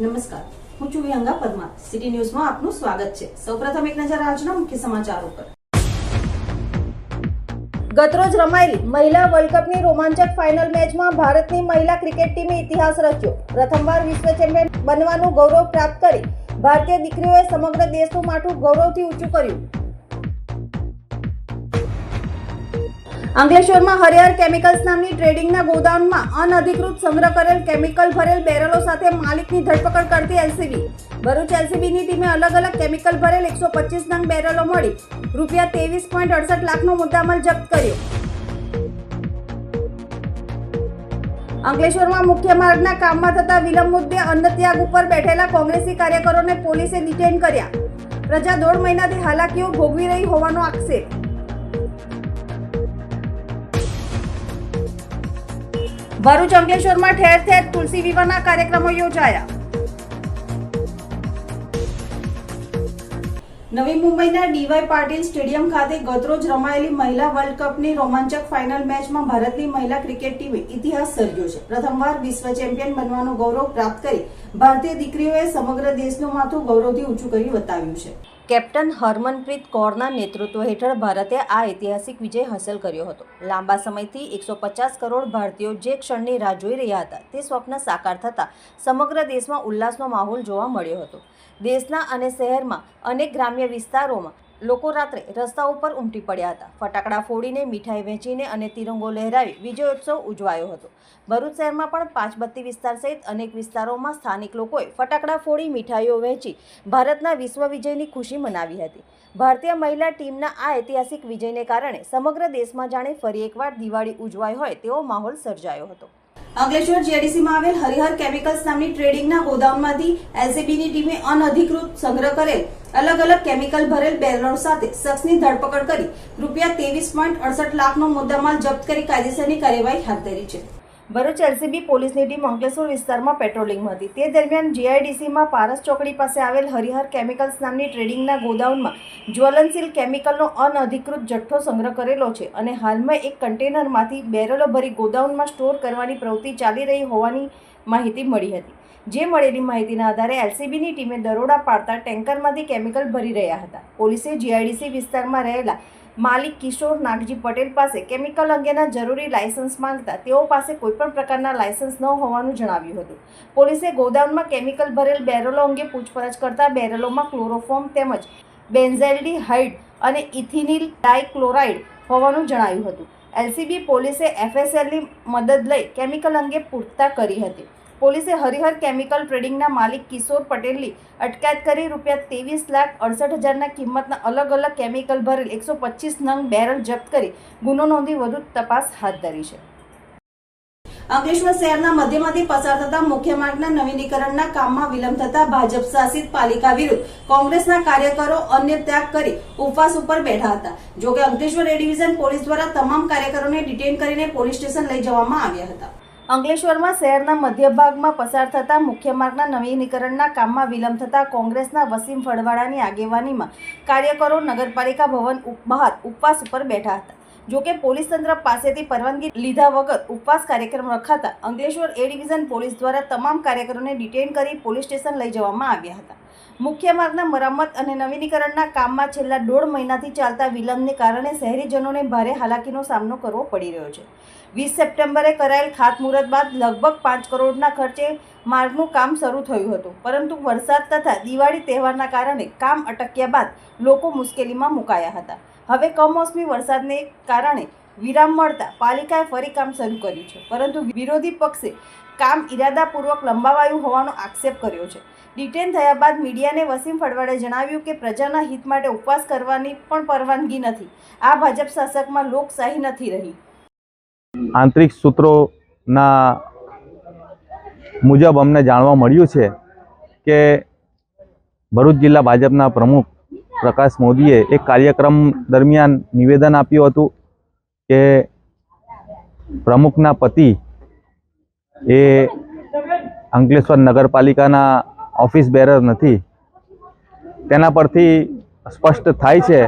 નમસ્કાર. હું છું વિહંગા પરમાર સિટી ન્યૂઝમાં આપનું સ્વાગત છે. સૌપ્રથમ એક નજર આજના મુખ્ય સમાચારો પર ગતરોજ રમાયેલી મહિલા વર્લ્ડ કપની રોમાંચક ફાઇનલ મેચમાં ભારતની મહિલા ક્રિકેટ ટીમે ઇતિહાસ રચ્યો. પ્રથમવાર વિશ્વ ચેમ્પિયન બનવાનું ગૌરવ પ્રાપ્ત કરી ભારતીય દીકરીઓએ સમગ્ર દેશનું માથું ગૌરવથી ઊંચું કર્યું. અંકલેશ્વરમાં હરિહર કેમિકલ્સ નામની ટ્રેડિંગના ગોદાઉનમાં અનધિકૃત સંગ્રહ કરેલ કેમિકલ ભરેલ બેરલો સાથે માલિકની ધરપકડ કરતી એલસીબી. ભરૂચ એલસીબીની ટીમે અલગ અલગ કેમિકલ ભરેલ એકસો પચીસ નંગ બેરલો મળી, રૂપિયા ત્રેવીસ પોઈન્ટ અડસઠ લાખનો મુદ્દામાલ જપ્ત કર્યો. અંકલેશ્વરમાં મુખ્ય માર્ગના કામમાં થતા વિલંબ મુદ્દે અન્નત્યાગ ઉપર બેઠેલા કોંગ્રેસી કાર્યકરોને પોલીસે ડિટેન કર્યા. પ્રજા દોઢ મહિનાથી હાલાકીઓ ભોગવી રહી હોવાનો આક્ષેપ. ભરૂચ અંકલેશ્વરમાં ઠેર ઠેર તુલસી વિવાહના કાર્યક્રમો યોજાયા. નવી મુંબઈના ડીવાય પાટીલ સ્ટેડિયમ ખાતે ગતરોજ રમાયેલી મહિલા વર્લ્ડ કપની રોમાંચક ફાઇનલ મેચમાં ભારતની મહિલા ક્રિકેટ ટીમે ઇતિહાસ સર્જ્યો છે. પ્રથમવાર વિશ્વ ચેમ્પિયન બનવાનું ગૌરવ પ્રાપ્ત કરી ભારતીય દીકરીઓએ સમગ્ર દેશનું માથું ગૌરવથી ઊંચું કરી બતાવ્યું છે. કેપ્ટન હરમનપ્રીત કૌરના નેતૃત્વ હેઠળ ભારતે આ ઐતિહાસિક વિજય હાંસલ કર્યો હતો. લાંબા સમયથી એકસો પચાસ કરોડ ભારતીયો જે ક્ષણની રાહ જોઈ રહ્યા હતા, તે સ્વપ્ન સાકાર થતાં સમગ્ર દેશમાં ઉલ્લાસનો માહોલ જોવા મળ્યો હતો. દેશના અને શહેરમાં અનેક ગ્રામ્ય વિસ્તારોમાં લોકો રાત્રે રસ્તા ઉપર ઉમટી પડ્યા હતા. ફટાકડા ફોડીને, મીઠાઈ વહેંચીને અને તિરંગો લહેરાવી વિજયોત્સવ ઉજવાયો હતો. ભરૂચ શહેરમાં પણ પાંચબત્તી વિસ્તાર સહિત અનેક વિસ્તારોમાં સ્થાનિક લોકોએ ફટાકડા ફોડી, મીઠાઈઓ વહેંચી ભારતના વિશ્વ વિજયની ખુશી મનાવી હતી. ભારતીય મહિલા ટીમના આ ઐતિહાસિક વિજયને કારણે સમગ્ર દેશમાં જાણે ફરી એકવાર દિવાળી ઉજવાય હોય તેવો માહોલ સર્જાયો હતો. અંકલેશ્વર જીઆઈડીસીમાં આવેલ હરિહર કેમિકલ્સ નામની ટ્રેડિંગના ગોદામમાંથી એલસીબીની ટીમે અનધિકૃત સંગ્રહ કરેલ અલગ અલગ કેમિકલ ભરેલ બેરલો સાથે શખ્સની ધરપકડ કરી રૂપિયા ત્રેવીસ પોઈન્ટ અડસઠ લાખનો મુદ્દામાલ જપ્ત કરી કાયદેસરની કાર્યવાહી હાથ ધરી છે. ભરૂચ એલસીબી પોલીસની ટીમ અંકલેશ્વર વિસ્તારમાં પેટ્રોલિંગમાં હતી. તે દરમિયાન જીઆઈડીસીમાં પારસ ચોકડી પાસે આવેલ હરિહર કેમિકલ્સ નામની ટ્રેડિંગના ગોડાઉનમાં જ્વલનશીલ કેમિકલનો અનઅધિકૃત જથ્થો સંગ્રહ કરેલો છે અને હાલમાં એક કન્ટેનરમાંથી બેરલો ભરી ગોડાઉનમાં સ્ટોર કરવાની પ્રવૃત્તિ ચાલી રહી હોવાની માહિતી મળી હતી. જે મળેલી માહિતીના આધારે એલસીબીની ટીમે દરોડા પાડતા ટેન્કરમાંથી કેમિકલ ભરી રહ્યા હતા. પોલીસે જીઆઈડીસી વિસ્તારમાં રહેલા માલિક કિશોર નાગજી પટેલ પાસે કેમિકલ અંગેના જરૂરી લાયસન્સ માંગતા તેઓ પાસે કોઈપણ પ્રકારના લાયસન્સ ન હોવાનું જણાવ્યું હતું. પોલીસે ગોદાઉનમાં કેમિકલ ભરેલ બેરલો અંગે પૂછપરછ કરતા બેરલોમાં ક્લોરોફોર્મ તેમજ બેન્ઝેલ્ડી હાઇડ અને ઇથિનિલ ડાયક્લોરાઇડ હોવાનું જણાવ્યું હતું. એલસીબી પોલીસે એફએસએલની મદદ લઈ કેમિકલ અંગે પૂરતા કરી હતી. પોલીસે હરિહર કેમિકલ ટ્રેડિંગના માલિક કિશોર પટેલની અટકાયત કરી રૂપિયા ત્રેવીસ લાખ અડસઠ હજારના કિંમતના અલગ અલગ કેમિકલ ભરેલ એકસો પચીસ નંગ બેરલ જપ્ત કરી ગુનો નોંધી વધુ તપાસ હાથ ધરી છે. અંકલેશ્વર શહેરના મધ્યમાંથી પસાર થતા મુખ્ય માર્ગના નવીનીકરણના કામમાં વિલંબ થતા ભાજપ શાસિત પાલિકા વિરુદ્ધ કોંગ્રેસના કાર્યકરો અન્ય ત્યાગ કરી ઉપવાસ ઉપર બેઠા હતા. જોકે અંકલેશ્વર એ ડિવિઝન પોલીસ દ્વારા તમામ કાર્યકરોને ડિટેન કરીને પોલીસ સ્ટેશન લઈ જવામાં આવ્યા હતા. અંકલેશ્વરમાં શહેરના મધ્ય ભાગમાં પસાર થતા મુખ્ય માર્ગના નવીનીકરણના કામમાં વિલંબ થતા કોંગ્રેસના વસીમ ફળવાડાની આગેવાનીમાં કાર્યકરો નગરપાલિકા ભવન બહાર ઉપવાસ ઉપર બેઠા હતા. જોકે પોલીસ તંત્ર પાસેથી પરવાનગી લીધા વગર ઉપવાસ કાર્યક્રમ રખાતા અંકલેશ્વર એ ડિવિઝન પોલીસ દ્વારા તમામ કાર્યકરોને ડિટેન કરી પોલીસ સ્ટેશન લઈ જવામાં આવ્યા હતા. મુખ્ય માર્ગના મરમ્મત અને નવીનીકરણના કામમાં છેલ્લા દોઢ મહિનાથી ચાલતા વિલંબને કારણે શહેરીજનોને ભારે હાલાકીનો સામનો કરવો પડી રહ્યો છે. વીસ સપ્ટેમ્બરે કરાયેલ ખાતમુહૂર્ત બાદ લગભગ પાંચ કરોડના ખર્ચે માર્ગનું કામ શરૂ થયું હતું. પરંતુ વરસાદ તથા દિવાળી તહેવારના કારણે કામ અટક્યા બાદ લોકો મુશ્કેલીમાં મુકાયા હતા. હવે કમોસમી વરસાદને કારણે વિરામ મળતા પાલિકાએ ફરી કામ શરૂ કર્યું છે. પરંતુ વિરોધી પક્ષે કામ ઇરાદાપૂર્વક લંબાવાયું હોવાનો આક્ષેપ કર્યો છે. ડિટેન થયા બાદ મીડિયાને વસીમ ફળવાડે જણાવ્યું કે પ્રજાના હિત માટે ઉપવાસ કરવાની પણ પરવાનગી નથી. આ ભાજપ શાસકમાં લોકશાહી નથી રહી. આંતરિક સૂત્રોના મુજબ અમને જાણવા મળ્યું છે કે ભરૂચ જિલ્લા ભાજપના પ્રમુખ પ્રકાશ મોદીએ એક કાર્યક્રમ દરમિયાન નિવેદન આપ્યું હતું કે પ્રમુખના પતિ એ અંકલેશ્વર નગરપાલિકાના ઓફિસ બેરર નથી. તેના પરથી સ્પષ્ટ થાય છે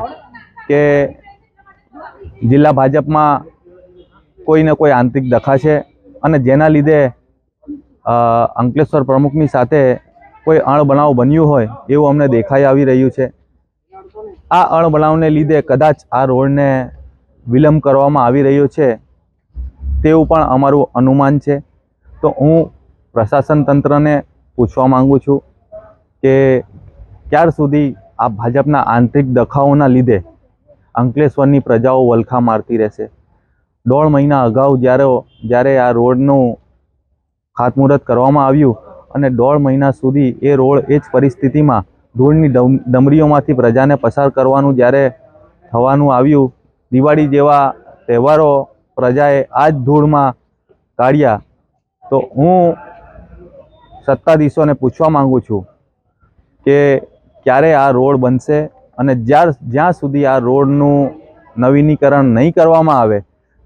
કે જિલ્લા ભાજપમાં કોઈને કોઈ આંતરિક દખા છે અને જેના લીધે અંકલેશ્વર પ્રમુખની સાથે કોઈ અણબનાવ બન્યું હોય એવું અમને દેખાઈ આવી રહ્યું છે. આ અણબનાવને લીધે કદાચ આ રોડને વિલંબ કરવામાં આવી રહ્યો છે તેવું પણ અમારું અનુમાન છે. તો હું પ્રશાસન તંત્રને પૂછવા માંગુ છું કે ક્યાર સુધી આ ભાજપના આંતરિક દખાઓના લીધે અંકલેશ્વરની પ્રજાઓ વલખા મારતી રહેશે? દોઢ મહિના અગાઉ જ્યારે જ્યારે આ રોડનું ખાતમુહૂર્ત કરવામાં આવ્યું અને દોઢ મહિના સુધી એ રોડ એ જ પરિસ્થિતિમાં ધૂળની ડમ- ડમરીઓમાંથી પ્રજાને પસાર કરવાનું જ્યારે થવાનું આવ્યું, દિવાળી જેવા તહેવારો પ્રજાએ આ જ ધૂળમાં કાઢ્યા. તો હું સત્તાધીશોને પૂછવા માંગુ છું કે ક્યારે આ રોડ બનશે અને જ્યાં જ્યાં સુધી આ રોડનું નવીનીકરણ નહીં કરવામાં આવે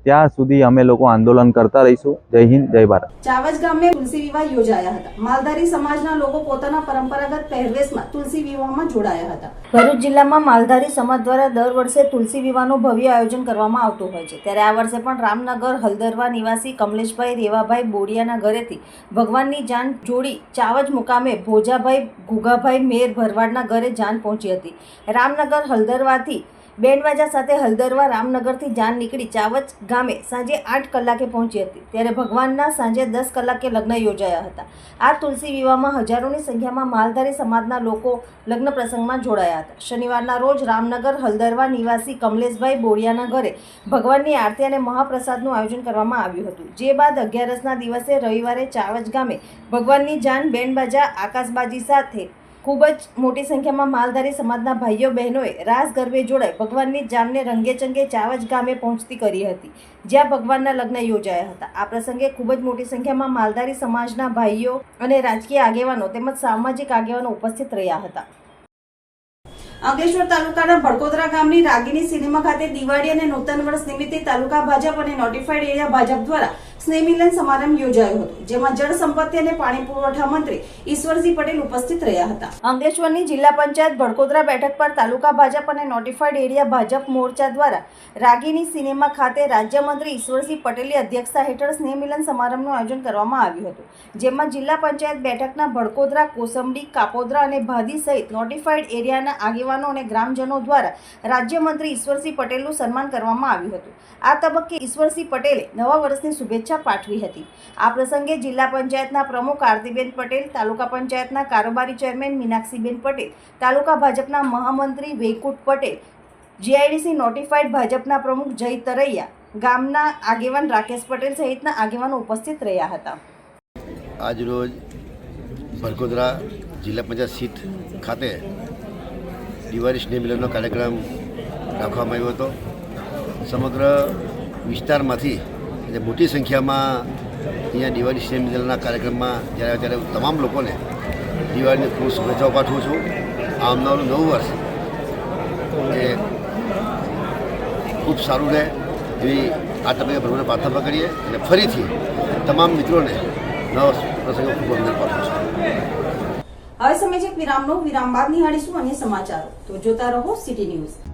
ત્યાં સુધી અમે લોકો આંદોલન કરતા રહીશું. જય હિન્દ, જય ભારત. ચાવજ ગામે તુલસી વિવાહ યોજાયા હતા. માલધારી સમાજના લોકો પોતાના પરંપરાગત પહેરવેશમાં તુલસી વિવાહમાં જોડાયા હતા. ભરૂચ જિલ્લામાં માલધારી સમાજ દ્વારા દર વર્ષે તુલસી વિવાહનું ભવ્ય આયોજન કરવામાં આવતું હોય છે. ત્યારે આ વર્ષે પણ રામનગર, હલદરવા નિવાસી કમલેશભાઈ રેવાભાઈ બોડિયાના ઘરેથી ભગવાનની જાન જોડી ચાવજ મુકામે ભોજાભાઈ, ગુગાભાઈ, મેર ભરવાડના ઘરે જાન પહોંચી હતી. રામનગર, હલદરવાથી બેન્ડવાજા સાથે હલદરવા રામનગરથી જાન નીકળી ચાવચ ગામે સાંજે આઠ કલાકે પહોંચી હતી. ત્યારે ભગવાનના સાંજે દસ કલાકે લગ્ન યોજાયા હતા. આ તુલસી વિવાહમાં હજારોની સંખ્યામાં માલધારી સમાજના લોકો લગ્ન પ્રસંગમાં જોડાયા હતા. શનિવારના રોજ રામનગર હલદરવા નિવાસી કમલેશભાઈ બોડિયાના ઘરે ભગવાનની આરતી અને મહાપ્રસાદનું આયોજન કરવામાં આવ્યું હતું. જે બાદ અગિયારસના દિવસે રવિવારે ચાવજ ગામે ભગવાનની જાન બેન્ડબાજા આકાશબાજી સાથે ખૂબ જ મોટી સંખ્યામાં માલધારી સમાજના ભાઈઓ, બહેનોએ રાસ ગરબે જોડાઈ ભગવાનની જાનને રંગે ચંગે ચાવજ ગામે પહોંચતી કરી હતી, જ્યાં ભગવાનના લગ્ન યોજાયા હતા. આ પ્રસંગે ખૂબ જ મોટી સંખ્યામાં માલધારી સમાજના ભાઈઓ અને રાજકીય આગેવાનો તેમજ સામાજિક આગેવાનો ઉપસ્થિત રહ્યા હતા. અંકલેશ્વર તાલુકાના ભડકોદરા ગામની રાગીની સિનેમા ખાતે દિવાળી અને નૂતન વર્ષ નિમિત્તે તાલુકા ભાજપ અને નોટિફાઈડ એરિયા ભાજપ દ્વારા સ્નેહ મિલન સમારંભ યોજાયો હતો, જેમાં જળ સંપત્તિ અને પાણી પુરવઠા મંત્રી ઈશ્વરસિંહ પટેલ ઉપસ્થિત રહ્યા હતા. અંકલેશ્વરની જિલ્લા પંચાયત ભડકોદરા બેઠક પર તાલુકા ભાજપ અને નોટિફાઈડ એરિયા ભાજપ મોરચા દ્વારા રાગીની સિનેમા ખાતે રાજ્યમંત્રી ઈશ્વરસિંહ પટેલની અધ્યક્ષતા હેઠળ સ્નેહમિલન સમારંભનું આયોજન કરવામાં આવ્યું હતું, જેમાં જિલ્લા પંચાયત બેઠકના ભડકોદરા કોસંબડી કાપોદરા અને ભાદી સહિત નોટિફાઈડ એરિયાના આગેવાનો અને ગ્રામજનો દ્વારા રાજ્યમંત્રી ઈશ્વરસિંહ પટેલનું સન્માન કરવામાં આવ્યું હતું. આ તબક્કે ઈશ્વરસિંહ પટેલે નવા વર્ષની શુભેચ્છા પાઠવી હતી. આ પ્રસંગે જિલ્લા પંચાયતના પ્રમુખ આરતીબેન પટેલ, તાલુકા પંચાયતના કારોબારી ચેરમેન મીનાક્ષીબેન પટેલ, તાલુકા ભાજપના મહામંત્રી વૈકુંઠ પટેલ, જીઆઈડીસી નોટિફાઈડ ભાજપના પ્રમુખ જય તરૈયા, ગામના આગેવાન રાકેશ પટેલ સહિતના આગેવાનો ઉપસ્થિત રહ્યા હતા. આજરોજ ભરકોદરા જિલ્લા પંચાયત સીટ ખાતે દિવાળી સ્નેહ મિલનનો કાર્યક્રમ રાખવામાં આવ્યો હતો. સમગ્ર વિસ્તારમાંથી અને મોટી સંખ્યામાં અહીંયા દિવાળી સેમિનારના કાર્યક્રમમાં જ્યારે ત્યારે તમામ લોકોને દિવાળીની ખૂબ શુભેચ્છાઓ પાઠવું છું. આવનારું નવું વર્ષ એ ખૂબ સારું રહે એવી આ તબક્કે પ્રભુને પ્રાર્થના કરીએ અને ફરીથી તમામ મિત્રોને નવ પ્રસંગે ખૂબ અભિનંદન પાઠવું છું. હવે સમય છે વિરામનો. વિરામ બાદ નિહાળીશું અન્ય સમાચારો. તો જોતા રહો સિટી ન્યૂઝ.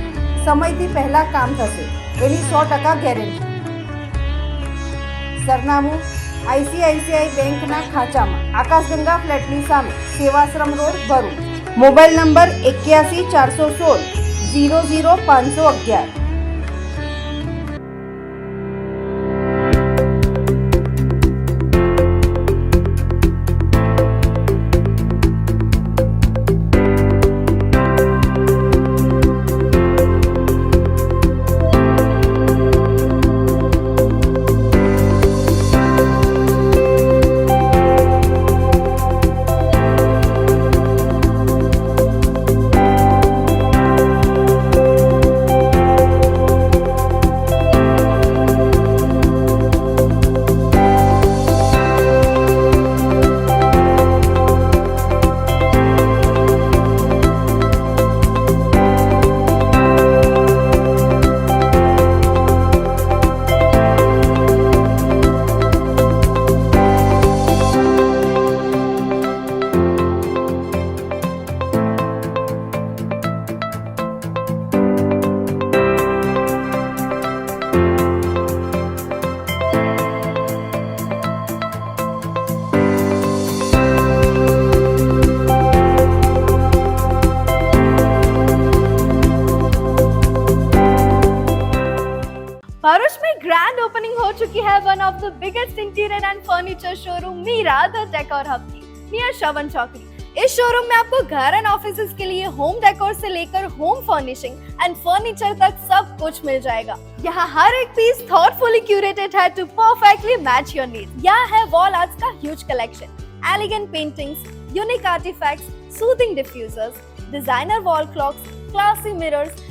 સમયથી પહેલા કામ થશે. એની સો ટકા ગેરંટી સરનામું આઈસીઆઈસીઆઈ બેંકના ખાંચામાં. આકાશગંગા ફ્લેટની સામે Sevashram road Bharuch. Mobile number એક્યાસી ચારસો સોળ, ઝીરો ઝીરો પાંચસો અગિયાર. Furniture showroom Meera the decor hub की नियर श्रवण चौकड़ी इस शोरूम में आपको घर एंड ऑफ़िस के लिए होम डेकोर से लेकर होम फर्निशिंग एंड फर्नीचर तक सब कुछ मिल जाएगा. यहाँ हर एक पीस थॉटफुली क्यूरेटेड है to perfectly match your need यहाँ है वॉल आर्ट्स का huge collection elegant paintings unique artifacts soothing diffusers designer wall clocks classy mirrors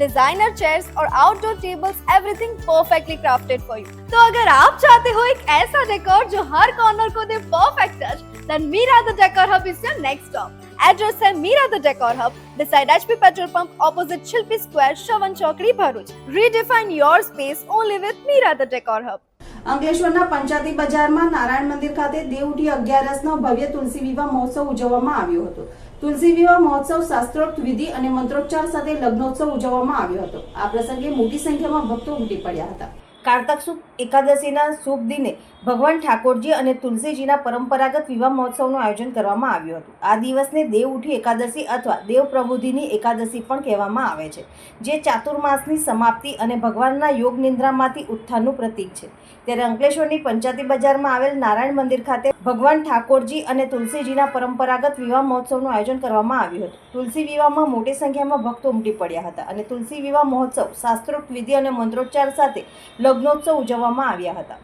designer chairs और outdoor tables everything perfectly crafted for you तो अगर आप चाहते हो एक ऐसा डेकोर जो हर कॉर्नर को दे perfect touch then Meera the decor hub is your next stop address है Meera the decor hub beside HP petrol pump opposite Shilpi Square, Shavan Chokri, Bharuch. Redefine your space only with Mira the Decor Hub. અંકલેશ્વરના પંચાયતી બજારમાં નારાયણ મંદિર ખાતે દેવઉઠી અગિયારસનો ભવ્ય તુલસી વિવાહ મહોત્સવ ઉજવવામાં આવ્યો હતો તુલસી વિવાહ મહોત્સવ શાસ્ત્રોક્ત વિધિ અને મંત્રોચ્ચાર સાથે લગ્નોત્સવ ઉજવવામાં આવ્યો હતો. આ પ્રસંગે મોટી સંખ્યામાં ભક્તો ઉમટી પડ્યા હતા. કારતક એકાદશીના શુભ દિને ભગવાન ઠાકોરજી અને તુલસીજીના પરંપરાગત વિવાહ મહોત્સવનું આયોજન કરવામાં આવ્યું હતું. આ દિવસને દેવ ઉઠી એકાદશી અથવા દેવ પ્રબુદ્ધિની એકાદશી પણ કહેવામાં આવે છે, જે ચાતુર્માસની સમાપ્તિ અને ભગવાનના યોગ નિંદ્રામાંથી ઉત્થાનનું પ્રતીક છે. ત્યારે અંકલેશ્વરની પંચાયતી બજારમાં આવેલ નારાયણ મંદિર ખાતે ભગવાન ઠાકોરજી અને તુલસીજીના પરંપરાગત વિવાહ મહોત્સવનું આયોજન કરવામાં આવ્યું હતું. તુલસી વિવાહમાં મોટી સંખ્યામાં ભક્તો ઉમટી પડ્યા હતા અને તુલસી વિવાહ મહોત્સવ, શાસ્ત્રોક્ત વિધિ અને મંત્રોચ્ચાર સાથે લગ્નોત્સવ ઉજવવામાં આવ્યા હતા.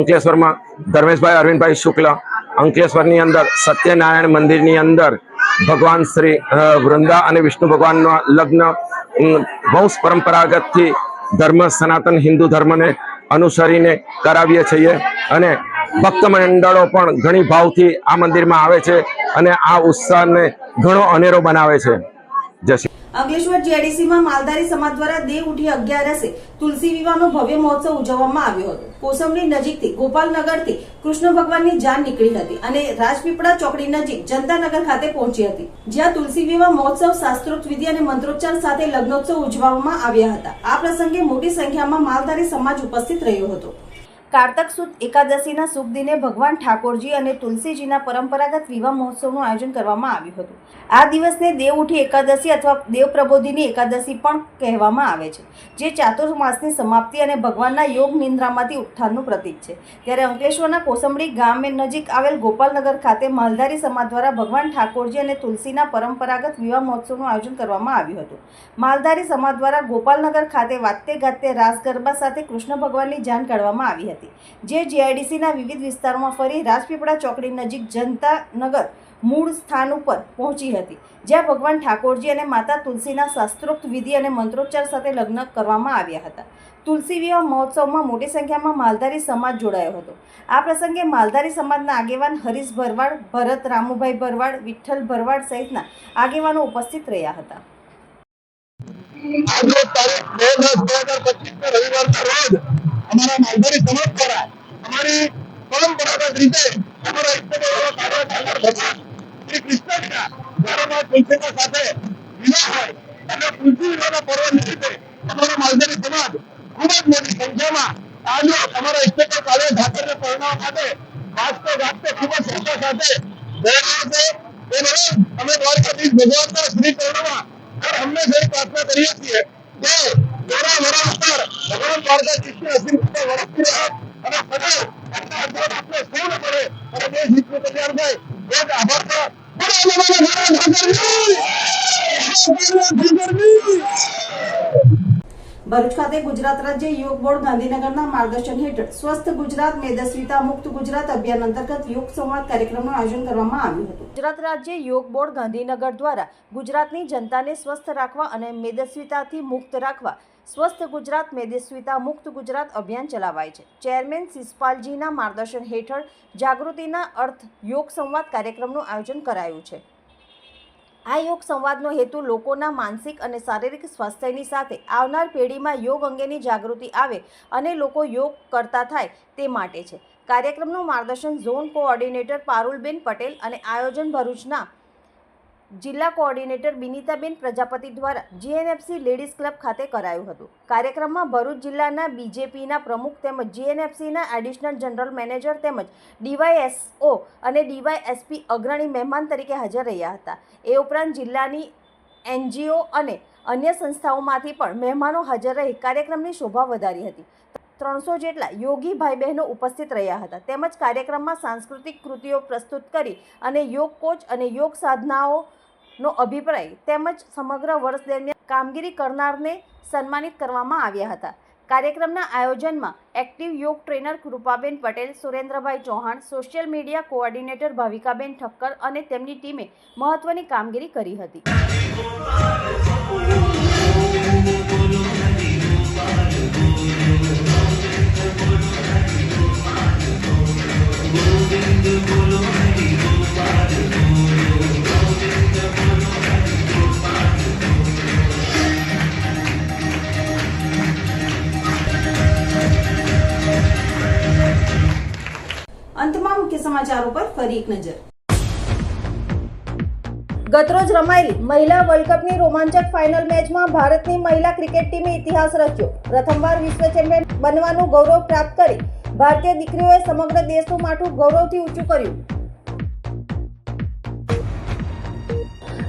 અંકલેશ્વરમાં ધર્મેશભાઈ અરવિંદભાઈ શુક્લ, અંકલેશ્વરની અંદર સત્યનારાયણ મંદિરની અંદર ભગવાન શ્રી વૃંદા અને વિષ્ણુ ભગવાનના લગ્ન વંશ પરંપરાગતથી ધર્મ, સનાતન હિન્દુ ધર્મને અનુસરીને કરાવીએ છીએ અને ભક્ત મંડળો પણ ઘણી ભાવથી આ મંદિરમાં આવે છે અને આ ઉત્સાહને ઘણો અનેરો બનાવે છે. જય શ્રી અંકલેશ્વર જીઆઈડીસીમાં માલધારી સમાજ દ્વારા દેવ ઉઠી અગિયારસે તુલસી વિવાહનો ભવ્ય મહોત્સવ ઉજવવામાં આવ્યો હતો. કોસંબડી નજીકથી ગોપાલનગરથી કૃષ્ણ ભગવાનની જાન નીકળી હતી અને રાજપીપળા ચોકડી નજીક જનતાનગર ખાતે પહોંચી હતી. જ્યાં તુલસી વિવાહ મહોત્સવ, શાસ્ત્રોક્ત વિધિ અને મંત્રોચ્ચાર સાથે લગ્નોત્સવ ઉજવવામાં આવ્યા હતા. આ પ્રસંગે મોટી સંખ્યામાં માલધારી સમાજ ઉપસ્થિત રહ્યો હતો. કારતક સુદ એકાદશીના શુભ દિને ભગવાન ઠાકોરજી અને તુલસીજીના પરંપરાગત વિવાહ મહોત્સવનું આયોજન કરવામાં આવ્યું હતું. આ દિવસને દેવ ઉઠી એકાદશી અથવા દેવ પ્રબોધિની એકાદશી પણ કહેવામાં આવે છે, જે ચાતુર્માસની સમાપ્તિ અને ભગવાનના યોગ નિંદ્રામાંથી ઉત્થાનનું પ્રતીક છે. ત્યારે અંકલેશ્વરના કોસંબડી ગામે નજીક આવેલ ગોપાલનગર ખાતે માલધારી સમાજ દ્વારા ભગવાન ઠાકોરજી અને તુલસીના પરંપરાગત વિવાહ મહોત્સવનું આયોજન કરવામાં આવ્યું હતું. માલધારી સમાજ દ્વારા ગોપાલનગર ખાતે વાતે ગાતે રાસ ગરબા સાથે કૃષ્ણ ભગવાનની જાન કાઢવામાં આવી હતી. જે જીઆઈડીસીના વિવિધ વિસ્તારોમાં ફરી રાજપીપળા ચોકડી નજીક જનતા નગર મૂળ સ્થાન ઉપર પહોંચી હતી. જ્યાં ભગવાન ઠાકોરજી અને માતા તુલસીના શાસ્ત્રોક્ત વિધિ અને મંત્રોચ્ચાર સાથે લગ્ન કરવામાં આવ્યા હતા. તુલસી વિવાહ મહોત્સવમાં મોટી સંખ્યામાં માલધારી સમાજ જોડાયો હતો. આ પ્રસંગે માલધારી સમાજના આગેવાન હરીશ ભરવાડ, ભરત રામુભાઈ ભરવાડ, વિઠ્ઠલ ભરવાડ સહિતના આગેવાનો ઉપસ્થિત રહ્યા હતા. રવિવારના રોજ અમારા માલધારી સમાજ દ્વારા અમારી પરંપરાગત રીતે અમે દ્વારકાધીશ ભગવાનના શ્રી ચરણોમાં હંમેશા પ્રાર્થના કરીએ છીએ કે ભરૂચ ખાતે ગુજરાત રાજ્ય યોગ બોર્ડ ગાંધીનગરના માર્ગદર્શન હેઠળ સ્વસ્થ ગુજરાત, મેદસ્વીતા મુક્ત ગુજરાત અભિયાન અંતર્ગત યોગ સંવાદ કાર્યક્રમનું આયોજન કરવામાં આવ્યું હતું. ગુજરાત રાજ્ય યોગ બોર્ડ ગાંધીનગર દ્વારા ગુજરાતની જનતાને સ્વસ્થ રાખવા અને મેદસ્વીતાથી મુક્ત રાખવા સ્વસ્થ ગુજરાત મેદસ્વીતા મુક્ત ગુજરાત અભિયાન ચલાવાય છે. ચેરમેન સિસપાલજીના માર્ગદર્શન હેઠળ જાગૃતિના અર્થ યોગ સંવાદ કાર્યક્રમનું આયોજન કરાયું છે. આ યોગ સંવાદનો હેતુ લોકોના માનસિક અને શારીરિક સ્વાસ્થ્યની સાથે આવનાર પેઢીમાં યોગ અંગેની જાગૃતિ આવે અને લોકો યોગ કરતા થાય તે માટે છે. કાર્યક્રમનું માર્ગદર્શન ઝોન કોઓર્ડિનેટર પારુલબેન પટેલ અને આયોજન ભરૂચના જિલ્લા કોઓર્ડિનેટર બિનિતાબેન પ્રજાપતિ દ્વારા જીએનએફસી લેડીઝ ક્લબ ખાતે કરાયું હતું. કાર્યક્રમમાં ભરૂચ જિલ્લાના બીજેપીના પ્રમુખ તેમજ જીએનએફસીના એડિશનલ જનરલ મેનેજર તેમજ ડીવાયએસઓ અને ડીવાયએસપી અગ્રણી મહેમાન તરીકે હાજર રહ્યા હતા. એ ઉપરાંત જિલ્લાની એનજીઓ અને અન્ય સંસ્થાઓમાંથી પણ મહેમાનો હાજર રહી કાર્યક્રમની શોભા વધારી હતી. ત્રણસો જેટલા યોગી ભાઈ બહેનો ઉપસ્થિત રહ્યા હતા. તેમજ કાર્યક્રમમાં સાંસ્કૃતિક કૃતિઓ પ્રસ્તુત કરી અને યોગ કોચ અને યોગ સાધનાઓનો અભિપ્રાય તેમજ સમગ્ર વર્ષ દરમિયાન કામગીરી કરનારને સન્માનિત કરવામાં આવ્યા હતા. કાર્યક્રમના આયોજનમાં active yoga trainer Krupaben Patel, Surendrabhai Chauhan, social media coordinator Bhavikaben Thakkar અને તેમની ટીમે મહત્વની કામગીરી કરી હતી. અંતમાં મુખ્ય સમાચારો પર ફરી એક નજર. ગતરોજ રમાયેલી મહિલા વર્લ્ડ કપની રોમાંચક ફાઇનલ મેચમાં ભારતની મહિલા ક્રિકેટ ટીમે ઇતિહાસ રચ્યો. પ્રથમવાર વિશ્વ ચેમ્પિયન બનવાનું ગૌરવ પ્રાપ્ત કરી ભારતીય દીકરીઓએ સમગ્ર દેશનું માથું ગૌરવથી ઊંચું કર્યું.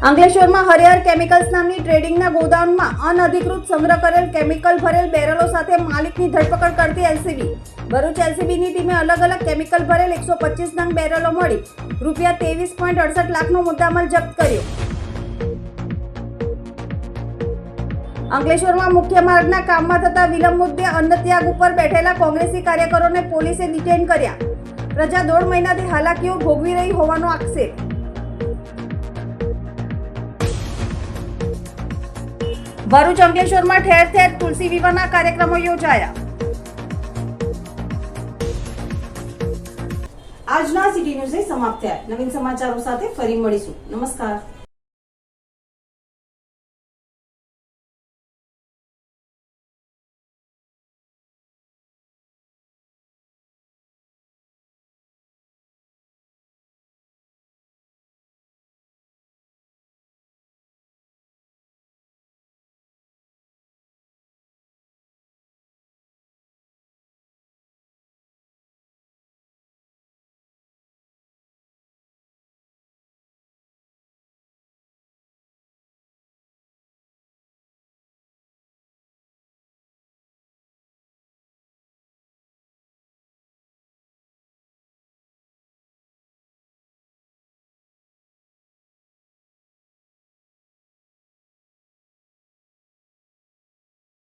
અંકલેશ્વરમાં હરિહર કેમિકલ્સ નામની ટ્રેડિંગના ગોદાઉનમાં અનધિકૃત સંગ્રહ કરેલ કેમિકલ ભરેલ બેરલો સાથે માલિકની ધરપકડ કરતી એલસીબી. ભરૂચ એલસીબીની ટીમે અલગ અલગ કેમિકલ ભરેલ એકસો પચીસ નંગ બેરલો મળી રૂપિયા ત્રેવીસ પોઈન્ટ અડસઠ લાખનો મુદ્દામાલ જપ્ત કર્યો. અંકલેશ્વરમાં મુખ્ય માર્ગના કામમાં થતા વિલંબ મુદ્દે અન્નત્યાગ ઉપર બેઠેલા કોંગ્રેસી કાર્યકરોને પોલીસે ડિટેન કર્યા. પ્રજા દોઢ મહિનાથી હાલાકીઓ ભોગવી રહી હોવાનો આક્ષેપ. ભરૂચ અંકલેશ્વરમાં ઠેર ઠેર તુલસી વિવાહના કાર્યક્રમો યોજાયા. આજના સિટી ન્યૂઝ સમાપ્ત થયા. નવીન સમાચારો સાથે ફરી મળીશું. નમસ્કાર.